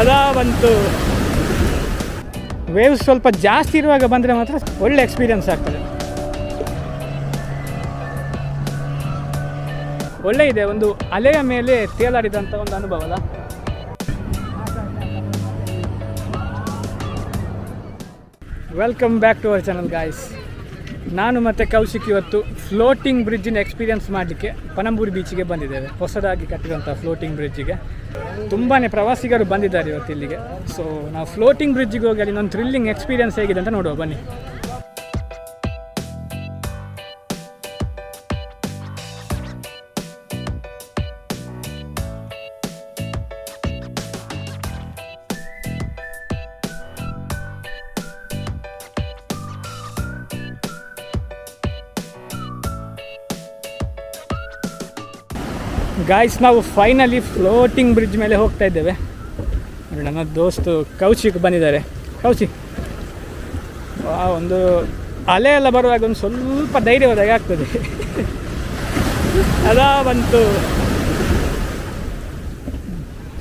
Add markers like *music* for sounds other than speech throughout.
ಅದಾ ಬಂತು. ವೇವ್ಸ್ ಸ್ವಲ್ಪ ಜಾಸ್ತಿ ಇರುವಾಗ ಬಂದರೆ ಮಾತ್ರ ಒಳ್ಳೆ ಎಕ್ಸ್ಪೀರಿಯನ್ಸ್ ಆಗ್ತದೆ. ಒಳ್ಳೆ ಇದೆ, ಒಂದು ಅಲೆಯ ಮೇಲೆ ತೇಲಾಡಿದಂಥ ಒಂದು ಅನುಭವ ಅಲ್ಲ? Welcome back to our channel guys ನಾನು ಮತ್ತು ಕೌಶಿಕ್ ಇವತ್ತು ಫ್ಲೋಟಿಂಗ್ ಬ್ರಿಡ್ಜಿನ ಎಕ್ಸ್ಪೀರಿಯನ್ಸ್ ಮಾಡಲಿಕ್ಕೆ ಪನಂಬೂರು ಬೀಚಿಗೆ ಬಂದಿದ್ದೇವೆ. ಹೊಸದಾಗಿ ಕಟ್ಟಿರುವಂಥ ಫ್ಲೋಟಿಂಗ್ ಬ್ರಿಡ್ಜಿಗೆ ತುಂಬಾ ಪ್ರವಾಸಿಗರು ಬಂದಿದ್ದಾರೆ ಇವತ್ತು ಇಲ್ಲಿಗೆ. ಸೊ ನಾವು ಫ್ಲೋಟಿಂಗ್ ಬ್ರಿಡ್ಜಿಗೆ ಹೋಗಿ ಅಲ್ಲಿ ಒಂದು ಥ್ರಿಲ್ಲಿಂಗ್ ಎಕ್ಸ್ಪೀರಿಯನ್ಸ್ ಹೇಗಿದೆ ಅಂತ ನೋಡುವ. ಬನ್ನಿ. ಗಾಯ್ಸ್ ನಾವು ಫೈನಲಿ ಫ್ಲೋಟಿಂಗ್ ಬ್ರಿಡ್ಜ್ ಮೇಲೆ ಹೋಗ್ತಾ ಇದ್ದೇವೆ. ನನ್ನ ದೋಸ್ತು ಕೌಶಿಕ್ ಬಂದಿದ್ದಾರೆ. ಕೌಚಿ ಒಂದು ಅಲೆ ಎಲ್ಲ ಬರುವಾಗ ಒಂದು ಸ್ವಲ್ಪ ಧೈರ್ಯ ಹೋದಾಗ ಆಗ್ತದೆ. *laughs* ಅದ ಬಂತು.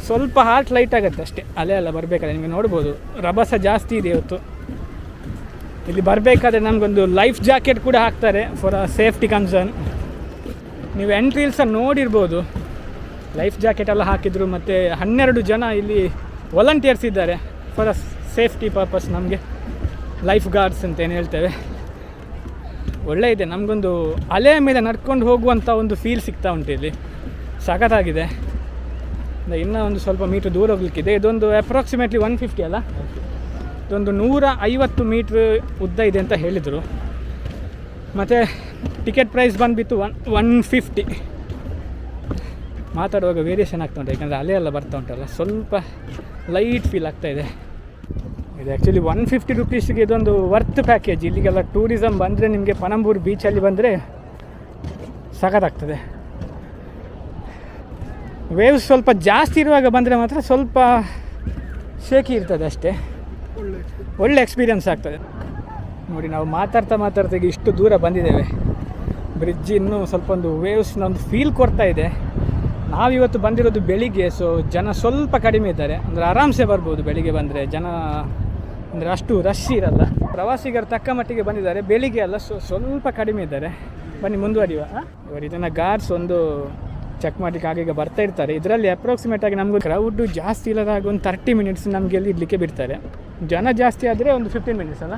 ಸ್ವಲ್ಪ ಹಾರ್ಟ್ ಲೈಟ್ ಆಗುತ್ತೆ ಅಷ್ಟೇ. ಅಲೆ ಎಲ್ಲ ಬರಬೇಕಾದ್ರೆ ನಿಮಗೆ ನೋಡ್ಬೋದು. ರಭಸ ಜಾಸ್ತಿ ಇದೆ ಇವತ್ತು. ಇಲ್ಲಿ ಬರಬೇಕಾದ್ರೆ ನಮಗೊಂದು ಲೈಫ್ ಜಾಕೆಟ್ ಕೂಡ ಹಾಕ್ತಾರೆ ಫಾರ್ ಅ ಸೇಫ್ಟಿ ಕನ್ಸರ್ನ್ ನೀವು ಎಂಟ್ರಿ ಸಹ ನೋಡಿರ್ಬೋದು. ಲೈಫ್ ಜಾಕೆಟ್ ಎಲ್ಲ ಹಾಕಿದ್ರು ಮತ್ತು ಹನ್ನೆರಡು ಜನ ಇಲ್ಲಿ ವಾಲಂಟಿಯರ್ಸ್ ಇದ್ದಾರೆ ಫಾರ್ ಅ ಸೇಫ್ಟಿ ಪರ್ಪಸ್ ನಮಗೆ. ಲೈಫ್ ಗಾರ್ಡ್ಸ್ ಅಂತ ಏನು ಹೇಳ್ತೇವೆ. ಒಳ್ಳೆ ಇದೆ. ನಮಗೊಂದು ಅಲೆಯ ಮೇಲೆ ನಡ್ಕೊಂಡು ಹೋಗುವಂಥ ಒಂದು ಫೀಲ್ ಸಿಗ್ತಾ ಉಂಟು ಇಲ್ಲಿ. ಸಖತ್ತಾಗಿದೆ. ಇನ್ನೂ ಒಂದು ಸ್ವಲ್ಪ ಮೀಟ್ರ್ ದೂರ ಹೋಗ್ಲಿಕ್ಕಿದೆ. ಇದೊಂದು ಅಪ್ರಾಕ್ಸಿಮೇಟ್ಲಿ ಒನ್ ಫಿಫ್ಟಿ ಅಲ್ಲ? ಇದೊಂದು ನೂರ ಐವತ್ತು ಮೀಟ್ರ್ ಉದ್ದ ಇದೆ ಅಂತ ಹೇಳಿದರು. ಮತ್ತು ಟಿಕೆಟ್ ಪ್ರೈಸ್ ಬಂದುಬಿಟ್ಟು ಒನ್ ಒನ್ ಫಿಫ್ಟಿ ಮಾತಾಡುವಾಗ ವೇರಿಯೇಷನ್ ಆಗ್ತಾ ಉಂಟು, ಯಾಕಂದರೆ ಅಲೆ ಎಲ್ಲ ಬರ್ತಾ ಉಂಟಲ್ಲ, ಸ್ವಲ್ಪ ಲೈಟ್ ಫೀಲ್ ಆಗ್ತಾ ಇದೆ. ಇದು ಆ್ಯಕ್ಚುಲಿ ಒನ್ ಫಿಫ್ಟಿ ರುಪೀಸ್ಗೆ ಇದೊಂದು ವರ್ತ್ ಪ್ಯಾಕೇಜ್ ಇಲ್ಲಿಗೆಲ್ಲ ಟೂರಿಸಮ್ ಬಂದರೆ ನಿಮಗೆ ಪನಂಬೂರು ಬೀಚಲ್ಲಿ ಬಂದರೆ ಸಖತ್ತಾಗ್ತದೆ. ವೇವ್ಸ್ ಸ್ವಲ್ಪ ಜಾಸ್ತಿ ಇರುವಾಗ ಬಂದರೆ ಮಾತ್ರ ಸ್ವಲ್ಪ ಶೇಕಿ ಇರ್ತದೆ ಅಷ್ಟೇ. ಒಳ್ಳೆ ಎಕ್ಸ್ಪೀರಿಯನ್ಸ್ ಆಗ್ತದೆ. ನೋಡಿ, ನಾವು ಮಾತಾಡ್ತಾ ಮಾತಾಡ್ತಾ ಇಷ್ಟು ದೂರ ಬಂದಿದ್ದೇವೆ. ಬ್ರಿಡ್ಜ್ ಇನ್ನೂ ಸ್ವಲ್ಪ ಒಂದು ವೇವ್ಸ್ನ ಒಂದು ಫೀಲ್ ಕೊಡ್ತಾ ಇದೆ. ನಾವಿವತ್ತು ಬಂದಿರೋದು ಬೆಳಿಗ್ಗೆ ಸೊ ಜನ ಸ್ವಲ್ಪ ಕಡಿಮೆ ಇದ್ದಾರೆ. ಅಂದರೆ ಆರಾಮ್ಸೆ ಬರ್ಬೋದು ಬೆಳಿಗ್ಗೆ ಬಂದರೆ. ಜನ, ಅಂದರೆ ಅಷ್ಟು ರಶ್ ಇರಲ್ಲ. ಪ್ರವಾಸಿಗರು ತಕ್ಕ ಮಟ್ಟಿಗೆ ಬಂದಿದ್ದಾರೆ. ಬೆಳಿಗ್ಗೆ ಅಲ್ಲ ಸೊ ಸ್ವಲ್ಪ ಕಡಿಮೆ ಇದ್ದಾರೆ. ಬನ್ನಿ, ಮುಂದುವರಿಯುವ. ಇವರು ಇದನ್ನು ಗಾರ್ಡ್ಸ್ ಒಂದು ಚೆಕ್ ಮಾಡಲಿಕ್ಕೆ ಆಗೀಗ ಬರ್ತಾ ಇರ್ತಾರೆ. ಇದರಲ್ಲಿ ಅಪ್ರಾಕ್ಸಿಮೇಟ್ ಆಗಿ ನಮಗೂ ಕ್ರೌಡು ಜಾಸ್ತಿ ಇಲ್ಲದಾಗ ಒಂದು ತರ್ಟಿ ಮಿನಿಟ್ಸ್ ನಮಗೆ ಇಲ್ಲಿ ಇಡಲಿಕ್ಕೆ ಬಿಡ್ತಾರೆ. ಜನ ಜಾಸ್ತಿ ಆದರೆ ಒಂದು ಫಿಫ್ಟೀನ್ ಮಿನಿಟ್ಸ್ ಅಲ್ಲ?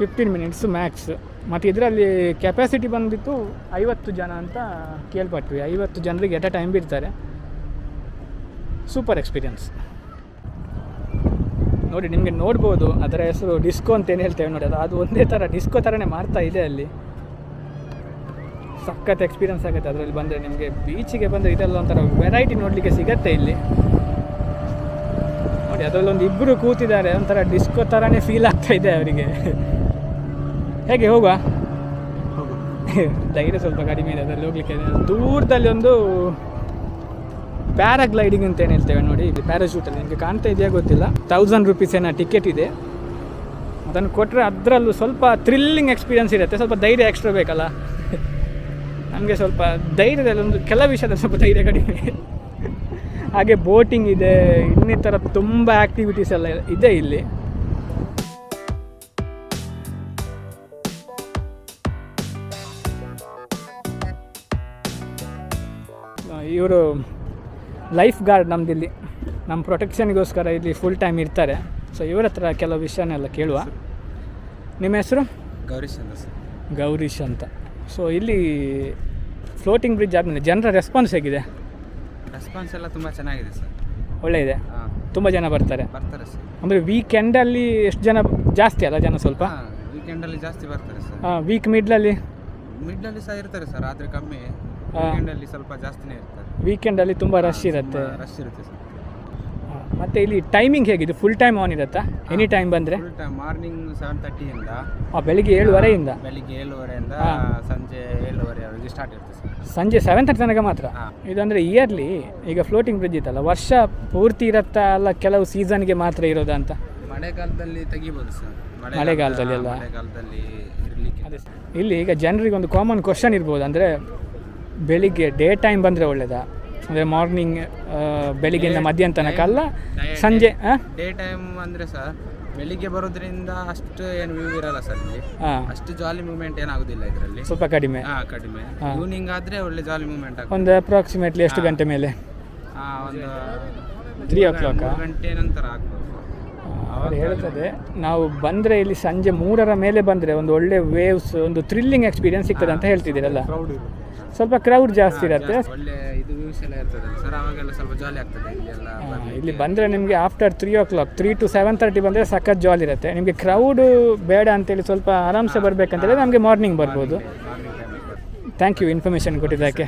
ಫಿಫ್ಟೀನ್ ಮಿನಿಟ್ಸ್ ಮ್ಯಾಕ್ಸ್ ಮತ್ತು ಇದರಲ್ಲಿ ಕೆಪಾಸಿಟಿ ಬಂದಿತ್ತು ಐವತ್ತು ಜನ ಅಂತ ಕೇಳ್ಪಟ್ವಿ. ಐವತ್ತು ಜನರಿಗೆ ಎಟ್ ಅ ಟೈಮ್ ಬಿಡ್ತಾರೆ. ಸೂಪರ್ ಎಕ್ಸ್ಪೀರಿಯನ್ಸ್ ನೋಡಿ, ನಿಮಗೆ ನೋಡ್ಬೋದು, ಅದರ ಹೆಸರು ಡಿಸ್ಕೋ ಅಂತ ಏನು ಹೇಳ್ತೇವೆ ನೋಡಿ, ಅದು ಅದು ಒಂದೇ ಥರ ಡಿಸ್ಕೋ ಥರನೇ ಮಾಡ್ತಾ ಇದೆ ಅಲ್ಲಿ. ಸಖತ್ ಎಕ್ಸ್ಪೀರಿಯನ್ಸ್ ಆಗುತ್ತೆ ಅದರಲ್ಲಿ ಬಂದರೆ. ನಿಮಗೆ ಬೀಚಿಗೆ ಬಂದರೆ ಇದೆಲ್ಲ ಒಂಥರ ವೆರೈಟಿ ನೋಡಲಿಕ್ಕೆ ಸಿಗತ್ತೆ ಇಲ್ಲಿ. ನೋಡಿ ಅದರಲ್ಲಿ ಒಂದು ಇಬ್ಬರು ಕೂತಿದ್ದಾರೆ, ಒಂಥರ ಡಿಸ್ಕೋ ಥರನೇ ಫೀಲ್ ಆಗ್ತಾ ಇದೆ ಅವರಿಗೆ. ಹೇಗೆ ಹೋಗುವ? ಧೈರ್ಯ *laughs* ಸ್ವಲ್ಪ ಕಡಿಮೆ ಇದೆ ಅದರಲ್ಲಿ ಹೋಗ್ಲಿಕ್ಕೆ ದೂರದಲ್ಲಿ ಒಂದು ಪ್ಯಾರಾಗ್ಲೈಡಿಂಗ್ ಅಂತ ಏನು ಹೇಳ್ತೇವೆ ನೋಡಿ ಇದು ಪ್ಯಾರಾಶೂಟಲ್ಲಿ ನಿಮಗೆ ಕಾಣ್ತಾ ಇದೆಯಾ ಗೊತ್ತಿಲ್ಲ. ತೌಸಂಡ್ ರುಪೀಸ್ ಏನೋ ಟಿಕೆಟ್ ಇದೆ. ಅದನ್ನು ಕೊಟ್ಟರೆ ಅದರಲ್ಲೂ ಸ್ವಲ್ಪ ಥ್ರಿಲ್ಲಿಂಗ್ ಎಕ್ಸ್ಪೀರಿಯನ್ಸ್ ಇರುತ್ತೆ. ಸ್ವಲ್ಪ ಧೈರ್ಯ ಎಕ್ಸ್ಟ್ರಾ ಬೇಕಲ್ಲ? *laughs* ನಮಗೆ ಸ್ವಲ್ಪ ಧೈರ್ಯದಲ್ಲಿ ಒಂದು ಕೆಲ ವಿಷಯದಲ್ಲಿ ಸ್ವಲ್ಪ ಧೈರ್ಯ ಕಡಿಮೆ. *laughs* ಹಾಗೆ ಬೋಟಿಂಗ್ ಇದೆ ಇನ್ನಿತರ ತುಂಬ ಆ್ಯಕ್ಟಿವಿಟೀಸ್ ಎಲ್ಲ ಇದೆ ಇಲ್ಲಿ. ಇವರು ಲೈಫ್ ಗಾರ್ಡ್ ನಮ್ಮದಿಲ್ಲಿ ನಮ್ಮ ಪ್ರೊಟೆಕ್ಷನ್ಗೋಸ್ಕರ ಇಲ್ಲಿ ಫುಲ್ ಟೈಮ್ ಇರ್ತಾರೆ. ಸೊ ಇವರ ಹತ್ರ ಕೆಲವು ವಿಷಯನೆಲ್ಲ ಕೇಳುವ. ನಿಮ್ಮ ಹೆಸರು? ಗೌರೀಶ್ ಅಂತ ಸರ್. ಗೌರೀಶ್ ಅಂತ. ಸೊ ಇಲ್ಲಿ ಫ್ಲೋಟಿಂಗ್ ಬ್ರಿಡ್ಜ್ ಆದಮೇಲೆ ಜನರ ರೆಸ್ಪಾನ್ಸ್ ಹೇಗಿದೆ? ರೆಸ್ಪಾನ್ಸ್ ಎಲ್ಲ ತುಂಬ ಚೆನ್ನಾಗಿದೆ ಸರ್. ಒಳ್ಳೆ ಇದೆ ಹಾಂ. ತುಂಬ ಜನ ಬರ್ತಾರೆ. ಬರ್ತಾರೆ ಸರ್. ಅಂದರೆ ವೀಕೆಂಡಲ್ಲಿ ಎಷ್ಟು ಜನ ಜಾಸ್ತಿ ಅಲ್ಲ ಜನ ಸ್ವಲ್ಪ? ವೀಕೆಂಡಲ್ಲಿ ಜಾಸ್ತಿ ಬರ್ತಾರೆ ಸರ್. ವೀಕ್ ಮಿಡ್ಲಲ್ಲಿ ಮಿಡ್ಲಲ್ಲಿ ಸಹ ಇರ್ತಾರೆ ಸರ್ ಆದರೆ ಕಮ್ಮಿ. ವೀಕೆಂಡಲ್ಲಿ ಸ್ವಲ್ಪ ಜಾಸ್ತಿನೇ ಇರ್ತದೆ. ವೀಕೆಂಡಲ್ಲಿ ತುಂಬ ರಶ್ ಇರುತ್ತೆ. ರಶ್ ಇರುತ್ತೆ ಸರ್ ಮತ್ತೆ ಇಲ್ಲಿ ಟೈಮಿಂಗ್ ಹೇಗಿದೆ? ಫುಲ್ ಟೈಮ್ ಆನ್ ಇರುತ್ತಾ? ಎನಿ ಟೈಮ್ ಬಂದರೆ? ಫುಲ್ ಟೈಮ್ ಮಾರ್ನಿಂಗ್ ಸೆವೆನ್ ತರ್ಟಿಯಿಂದ ಬೆಳಿಗ್ಗೆ ಏಳುವರೆಯಿಂದ? ಬೆಳಿಗ್ಗೆ ಏಳುವರೆಯಿಂದ ಇಂದ ಸಂಜೆ ಏಳುವರೆವರೆಗೆ ಸ್ಟಾರ್ಟ್ ಇರುತ್ತೆ ಸರ್ ಸಂಜೆ ಸೆವೆನ್ ತರ್ಟಿ ತನಕ ಮಾತ್ರ? ಇದು ಅಂದ್ರೆ ಇಯರ್ಲಿ ಈಗ ಫ್ಲೋಟಿಂಗ್ ಬ್ರಿಡ್ಜ್ ಇತ್ತಲ್ಲ ವರ್ಷ ಪೂರ್ತಿ ಇರುತ್ತಾ ಅಲ್ಲ ಕೆಲವು ಸೀಸನ್ಗೆ ಮಾತ್ರ ಇರೋದಾ ಅಂತ? ಮಳೆಗಾಲದಲ್ಲಿ ತೆಗಿಬೋದು ಸರ್. ಮಳೆಗಾಲದಲ್ಲಿ ಅಲ್ಲ? ಮಳೆಗಾಲದಲ್ಲಿ ಇರಲಿಕ್ಕೆ ಇಲ್ಲಿ ಈಗ ಜನರಿಗೆ ಒಂದು ಕಾಮನ್ ಕ್ವಶನ್ ಇರ್ಬೋದು ಅಂದರೆ ಬೆಳಿಗ್ಗೆ ಡೇ ಟೈಮ್ ಬಂದರೆ ಒಳ್ಳೆಯದಾ ಅಂದರೆ ಮಾರ್ನಿಂಗ್ ಬೆಳಿಗ್ಗೆಯಿಂದ ಮಧ್ಯಾಹ್ನ ತನಕ ಅಲ್ಲ? ಸಂಜೆ ಡೇ ಟೈಮ್ ಅಂದರೆ ಸರ್ ಬೆಳಿಗ್ಗೆ ಬರೋದ್ರಿಂದ ಅಷ್ಟು ಏನು ವ್ಯೂ ಇರಲ್ಲ ಸರ್ ಇಲ್ಲಿ. ಅಷ್ಟು ಜಾಲಿ ಮೂವ್ಮೆಂಟ್ ಏನಾಗುದಿಲ್ಲ ಇದರಲ್ಲಿ. ಸ್ವಲ್ಪ ಕಡಿಮೆ. ಹಾ ಕಡಿಮೆ. ಈವ್ನಿಂಗ್ ಆದ್ರೆ ಒಳ್ಳೆ ಜಾಲಿ ಮೂವ್ಮೆಂಟ್ ಆಗ್ತದೆ. ಒಂದು ಅಪ್ರಾಕ್ಸಿಮೇಟ್ಲಿ ಎಷ್ಟು ಗಂಟೆ ಮೇಲೆ? ಹಾ ಒಂದು ತ್ರೀ ಓ ಕ್ಲಾಕ್? ಗಂಟೆ ನಂತರ ಆಗ್ಬೋದು. ಅವ್ರು ಹೇಳ್ತದೆ ನಾವು ಬಂದರೆ ಇಲ್ಲಿ ಸಂಜೆ ಮೂರರ ಮೇಲೆ ಬಂದರೆ ಒಂದು ಒಳ್ಳೆ ವೇವ್ಸ್ ಒಂದು ಥ್ರಿಲ್ಲಿಂಗ್ ಎಕ್ಸ್ಪೀರಿಯನ್ಸ್ ಸಿಗ್ತದೆ ಅಂತ ಹೇಳ್ತಿದ್ದೀರಲ್ಲ? ಸ್ವಲ್ಪ ಕ್ರೌಡ್ ಜಾಸ್ತಿ ಇರುತ್ತೆ. ಒಳ್ಳೆ ಇದು ವ್ಯೂಸ್ ಎಲ್ಲ ಇರ್ತದೆ. ಸರ್ ಅವಾಗೆಲ್ಲ ಸ್ವಲ್ಪ ಜಾಲಿ ಆಗ್ತದೆ ಇಲ್ಲಿ ಬಂದರೆ ನಿಮಗೆ after three o'clock three to seven thirty ಬಂದರೆ ಸಖತ್ ಜಾಲ್ ಇರುತ್ತೆ. ನಿಮಗೆ ಕ್ರೌಡು ಬೇಡ ಅಂತೇಳಿ ಸ್ವಲ್ಪ ಆರಾಮ್ಸೆ ಬರಬೇಕಂತೇಳಿ ನಮಗೆ ಮಾರ್ನಿಂಗ್ ಬರ್ಬೋದು. ಥ್ಯಾಂಕ್ ಯು ಇನ್ಫಾರ್ಮೇಷನ್ ಕೊಟ್ಟಿದ್ದಕ್ಕೆ.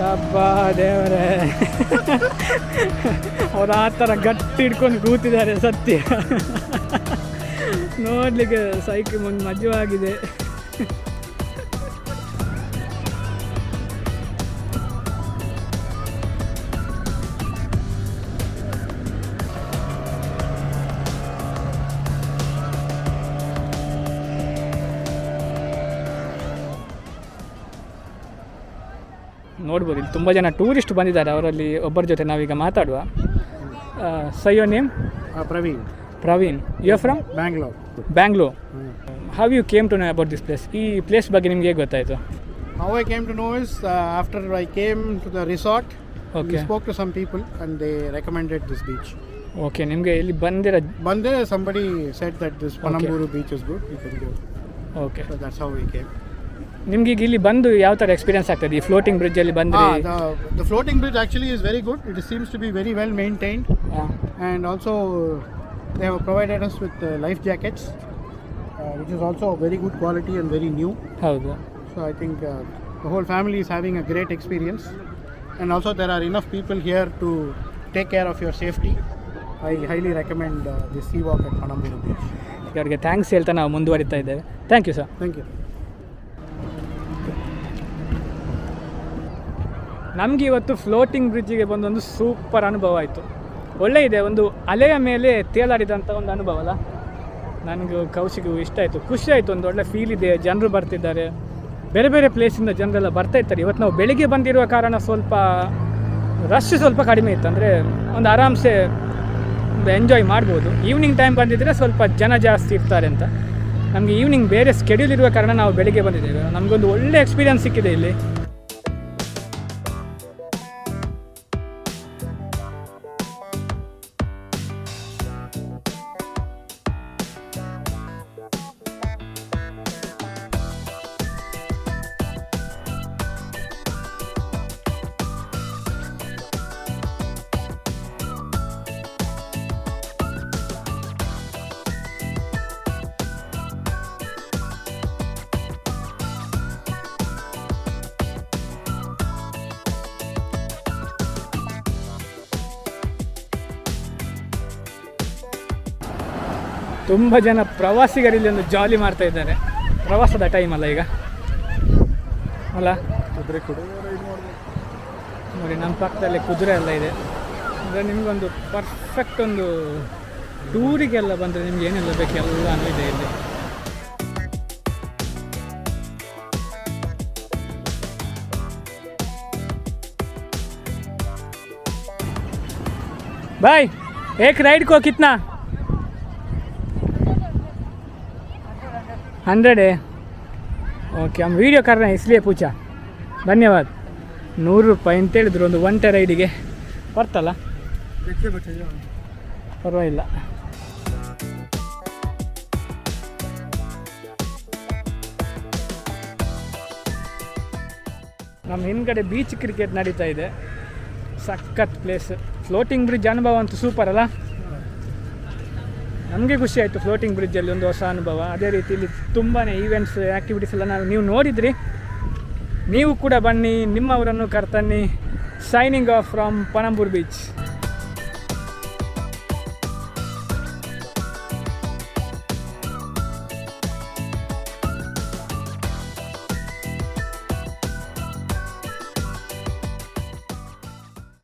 ಅಬ್ಬಾ ದೇವರೇ. ಅವ್ರು ಆ ಥರ ಗಟ್ಟಿ ಹಿಡ್ಕೊಂಡು ಕೂತಿದ್ದಾರೆ ಸತ್ಯ. ನೋಡಲಿಕ್ಕೆ ಸೈಕಲ್ ಒಂದು ಮಜವಾಗಿದೆ. ನೋಡ್ಬೋದು. ಇಲ್ಲಿ ತುಂಬ ಜನ ಟೂರಿಸ್ಟ್ ಬಂದಿದ್ದಾರೆ. ಅವರಲ್ಲಿ ಒಬ್ಬರ ಜೊತೆ ನಾವೀಗ ಮಾತಾಡುವ. Say your name Praveen. Praveen. You from Bangalore Bangalore how you came to know about this place ಈ ಪ್ಲೇಸ್ ಬಗ್ಗೆ ನಿಮ್ಗೆ ಹೇಗೆ ಗೊತ್ತಾಯಿತು? How I came to know is after I came to the resort okay spoke to some people and they recommended this beach okay ನಿಮಗೆ ಇಲ್ಲಿ ಬಂದಿರ ಬಂದೇ somebody said that this Panambur beach is good okay that's how we came ನಿಮಗೆ ಈಗ ಇಲ್ಲಿ ಬಂದು ಯಾವ ತರ ಎಕ್ಸ್ಪೀರಿಯನ್ಸ್ ಆಗ್ತದೆ? ಈ ಫ್ಲೋಟಿಂಗ್ ಬ್ರಿಡ್ಜ್ ಅಲ್ಲಿ ಬಂದು the floating bridge actually is very good it seems to be very well maintained and also they have provided us with life jackets which is also very good quality and very new ಹೌದು. So I think the whole family is having a great experience and also there are enough people here to take care of your safety I highly recommend this sea walk at Panambur beach ಅವರಿಗೆ thanks ಹೇಳ್ತಾ ನಾವು ಮುಂದುವರಿತಾ ಇದ್ದೇವೆ. Thank you sir thank you ನಮಗೆ ಇವತ್ತು floating ಬ್ರಿಡ್ಜಿಗೆ ಬಂದೊಂದು super ಅನುಭವ ಆಯಿತು. ಒಳ್ಳೆ ಇದೆ, ಒಂದು ಅಲೆಯ ಮೇಲೆ ತೇಲಾಡಿದಂಥ ಒಂದು ಅನುಭವ ಅಲ್ಲ? ನನಗೆ ಕೌಶಿಗೂ ಇಷ್ಟ ಆಯಿತು. ಖುಷಿ ಆಯಿತು, ಒಂದು ಒಳ್ಳೆ ಫೀಲ್ ಇದೆ, ಜನರು ಬರ್ತಿದ್ದಾರೆ. ಬೇರೆ ಬೇರೆ ಪ್ಲೇಸಿಂದ ಜನರೆಲ್ಲ ಬರ್ತಾ ಇರ್ತಾರೆ ಇವತ್ತು ನಾವು ಬೆಳಿಗ್ಗೆ ಬಂದಿರುವ ಕಾರಣ ಸ್ವಲ್ಪ ರಶ್ ಸ್ವಲ್ಪ ಕಡಿಮೆ ಇತ್ತು. ಅಂದರೆ ಒಂದು ಆರಾಮ್ಸೆ ಒಂದು ಎಂಜಾಯ್ ಮಾಡ್ಬೋದು. ಈವ್ನಿಂಗ್ ಟೈಮ್ ಬಂದಿದ್ದರೆ ಸ್ವಲ್ಪ ಜನ ಜಾಸ್ತಿ ಇರ್ತಾರೆ ಅಂತ. ನಮಗೆ ಈವ್ನಿಂಗ್ ಬೇರೆ ಸ್ಕೆಡ್ಯೂಲ್ ಇರುವ ಕಾರಣ ನಾವು ಬೆಳಿಗ್ಗೆ ಬಂದಿದ್ದೇವೆ. ನಮಗೊಂದು ಒಳ್ಳೆ ಎಕ್ಸ್ಪೀರಿಯನ್ಸ್ ಸಿಕ್ಕಿದೆ ಇಲ್ಲಿ. ತುಂಬ ಜನ ಪ್ರವಾಸಿಗರಲ್ಲಿ ಒಂದು ಜಾಲಿ ಮಾಡ್ತಾ ಇದ್ದಾರೆ ಪ್ರವಾಸದ ಟೈಮ್ ಅಲ್ಲ ಈಗ ಅಲ್ಲ ನೋಡಿ ನಮ್ಮ ಪಕ್ಕದಲ್ಲಿ ಕುದುರೆ ಎಲ್ಲ ಇದೆ ಅಂದರೆ ನಿಮಗೊಂದು ಪರ್ಫೆಕ್ಟ್ ಒಂದು ಟೂರಿಗೆಲ್ಲ ಬಂದರೆ ನಿಮ್ಗೆ ಏನೆಲ್ಲ ಬೇಕು ಎಲ್ಲನೂ ಇದೆ ಇಲ್ಲಿ भाई एक राइड को कितना हंड्रेड है ಓಕೆ हम वीडियो कर रहे हैं इसलिए पूछा ಧನ್ಯವಾದ ನೂರು ರೂಪಾಯಿ ಅಂತ ಹೇಳಿದ್ರು ಒಂದು ಒಂಟೆ ರೈಡಿಗೆ ಬರ್ತಲ್ಲ ಪರವಾಗಿಲ್ಲ ನಮ್ಮ ಹಿಂದ್ಗಡೆ ಬೀಚ್ ಕ್ರಿಕೆಟ್ ನಡೀತಾ ಇದೆ ಸಖತ್ ಪ್ಲೇಸ್ ಫ್ಲೋಟಿಂಗ್ ಬ್ರಿಡ್ಜ್ ಅನುಭವ ಅಂತೂ ಸೂಪರ್ ಅಲ್ಲ ನಮಗೆ ಖುಷಿ ಆಯಿತು ಫ್ಲೋಟಿಂಗ್ ಬ್ರಿಡ್ಜಲ್ಲಿ ಒಂದು ಹೊಸ ಅನುಭವ. ಅದೇ ರೀತಿ ಇಲ್ಲಿ ತುಂಬಾ ಈವೆಂಟ್ಸ್ ಆ್ಯಕ್ಟಿವಿಟೀಸ್ ಎಲ್ಲ ನಾವು, ನೀವು ನೋಡಿದ್ರಿ. ನೀವು ಕೂಡ ಬನ್ನಿ, ನಿಮ್ಮವರನ್ನು ಕರ್ತನ್ನಿ. Signing off from Panambur beach